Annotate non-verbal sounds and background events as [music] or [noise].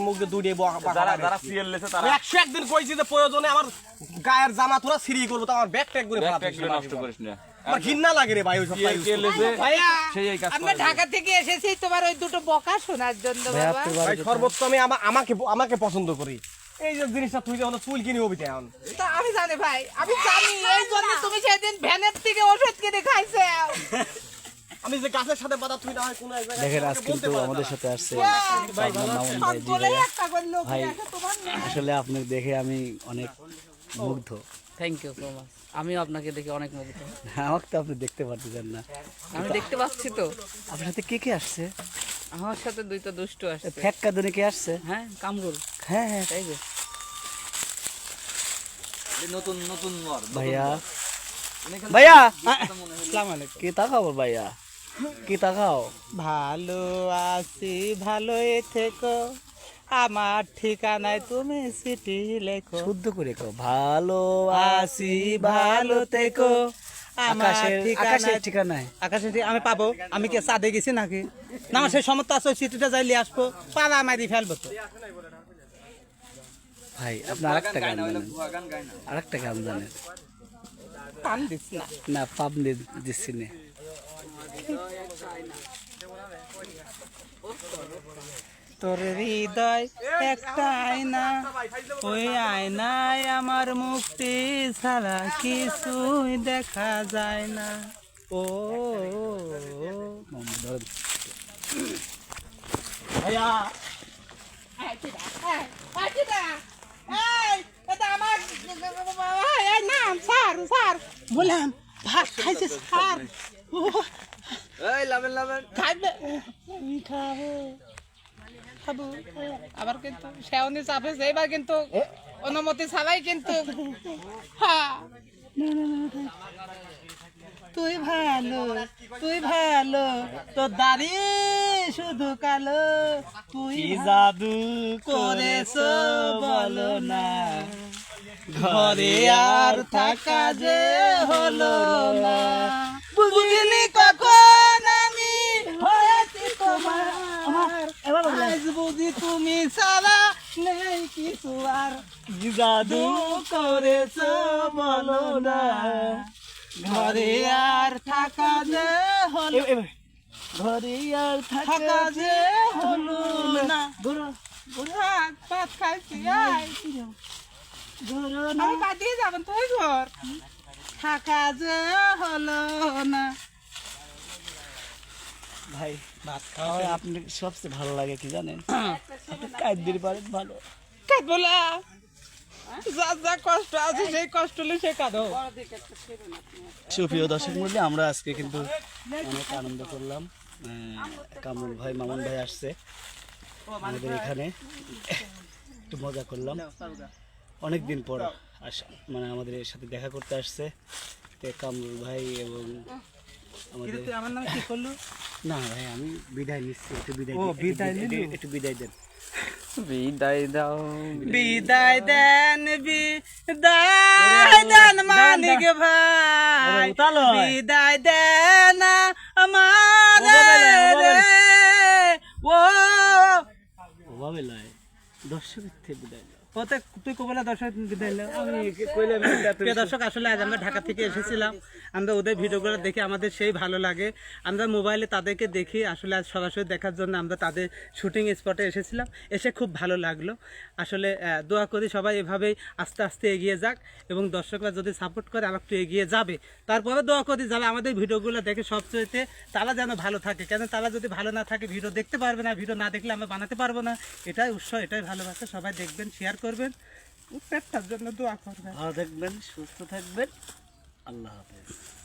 মুখ যারা যারা সিএল লেছে তারা একদিন কইছি যে প্রয়োজনে আমার গায়ের জামা তোরা সিঁড়ি করব তো আমার ব্যাগ ট্যাগ করে। নষ্ট করিস না। আমার ঘৃণা লাগে রে ভাই ওইসব সিএল ভাইয়া সেই এই কাজ আমরা ঢাকা থেকে এসেছি তোমার ওই দুটো বকা শোনার জন্য বাবা। ভাই সর্বোচ্চ আমি আমা- আমাকে আমাকে পছন্দ করি। এই যে জিনিসটা তুই যখন চুল কিনে হবি এখন। আমি জানি ভাই আমি জানি এই জন্য তুমি সেদিন ভ্যানের থেকে ওষুধ কিনে খাইছে। আমি যে গাছের সাথে বাধা তুই না হয় কোনো এক জায়গায় দেখেন আজ কিন্তু আমাদের সাথে আসছে ভাই। আসলে আপনাকে দেখে আমি অনেক মুগ্ধ। থ্যাংক ইউ সো মাচ আমিও আপনাকে দেখে অনেক মুগ্ধ। আমাকে তো আপনি দেখতে পারতেছেন না। আমি দেখতে পাচ্ছি তো। আপনার সাথে কে কে আসছে? আমার সাথে দুইটা দুষ্ট আসছে। ফ্যাক্কা দুনে কে আসছে? হ্যাঁ কামরুল। হ্যাঁ হ্যাঁ। তাই যে। নতুন নতুন নর ভাইয়া। ভাইয়া! আসসালামু আলাইকুম। কি তাকাও ভাইয়া? কি তাকাও ভালো আছি ভালোই থেকো। আমার ঠিকানায় তুমি চিঠি লেখো। শুদ্ধ করে কও ভালো আছি ভালো থেকো। আকাশের আকাশের ঠিকানায় আকাশে যে আমি পাবো। আমি কি চাঁদে গেছি নাকি? না আমার সেই সমর্থ আছে ওই চিঠিটা যাই লিয়ে আসব। পালা মারি ফেলব তো। ভাই আপনি আরেকটা গান জানেন। আরেকটা গান জানেন। না। না পাপ দিচ্ছি না। তোর হৃদয় একটা আয়না, ওই আয়নায় আমার মুক্তি ছাড়া কিছুই দেখা যায় না। ও আমার নাম, স্যার স্যার। বললাম, ভাত খাইছে, স্যার। লাভেন লাভেন খাইবে। আমি খাব। খাব। আবার কিন্তু সেওনি চাপে এবার কিন্তু অনুমতি ছাড়াই কিন্তু হ্যাঁ তুই ভালো তুই ভালো তোর দাড়ি শুধু কালো। তুই জাদু করেছ বলো না। ঘরে আর থাকা যে হলো না। বুঝিনি আজ বুঝি তুমি সারা নেই কিছু আর। জাদু করেছ বলো না। ঘরে আর থাকা যে হলো ঘরে আর থাকা যে হলো না। ভাত ভাত খাইছি আমি কাটিয়ে যাবেন তুই ঘর থাকা যে হলো না। ভাই ভাত খাওয়া আপনি সবচেয়ে ভালো লাগে কি জানেন? [laughs] কাঁদবির পারেন ভালো। কাটবলা যা যা কষ্ট আছে সেই কষ্ট হলে সে কাঁদো। সুপ্রিয় দর্শক মূল্যে আমরা আজকে কিন্তু অনেক আনন্দ করলাম। কামরুল ভাই মামুন ভাই আসছে আমাদের এখানে। একটু মজা করলাম। অনেক দিন পর আস মানে আমাদের এর সাথে দেখা করতে আসছে। তো কামরুল ভাই এবং আমাদের তুই আমার নামে কি করল? না ভাই আমি বিদায় নিচ্ছি একটু বিদায় ও, বিদায় নিলি? একটু বিদায় দেন। বিদায় দাও। বিদায় দেন বিদায় দেন মানিক ভাই। বিদায় দেন আমার রে। ও। ওভাবে লয় দর্শকের থেকে বিদায় দাও। ওতে তুই কবলা দর্শক দর্শক আসলে আজ আমরা ঢাকা থেকে এসেছিলাম। আমরা ওদের ভিডিওগুলো দেখে আমাদের সেই ভালো লাগে। আমরা মোবাইলে তাদেরকে দেখি আসলে আজ সরাসরি দেখার জন্য আমরা তাদের শুটিং স্পটে এসেছিলাম। এসে খুব ভালো লাগল। আসলে দোয়া করি সবাই এভাবেই আস্তে আস্তে এগিয়ে যাক এবং দর্শকরা যদি সাপোর্ট করে আর একটু এগিয়ে যাবে। তারপরে দোয়া করি যারা আমাদের ভিডিওগুলো দেখে সবচেয়ে তারা যেন ভালো থাকে। কেন তারা যদি ভালো না থাকে ভিডিও দেখতে পারবে না ভিডিও না দেখলে আমরা বানাতে পারব না। এটাই উৎসাহ এটাই ভালোবাসা। সবাই দেখবেন শেয়ার করবেন। পেটটার জন্য দোয়া করবেন। ভালো থাকবেন সুস্থ থাকবেন। আল্লাহ হাফেজ।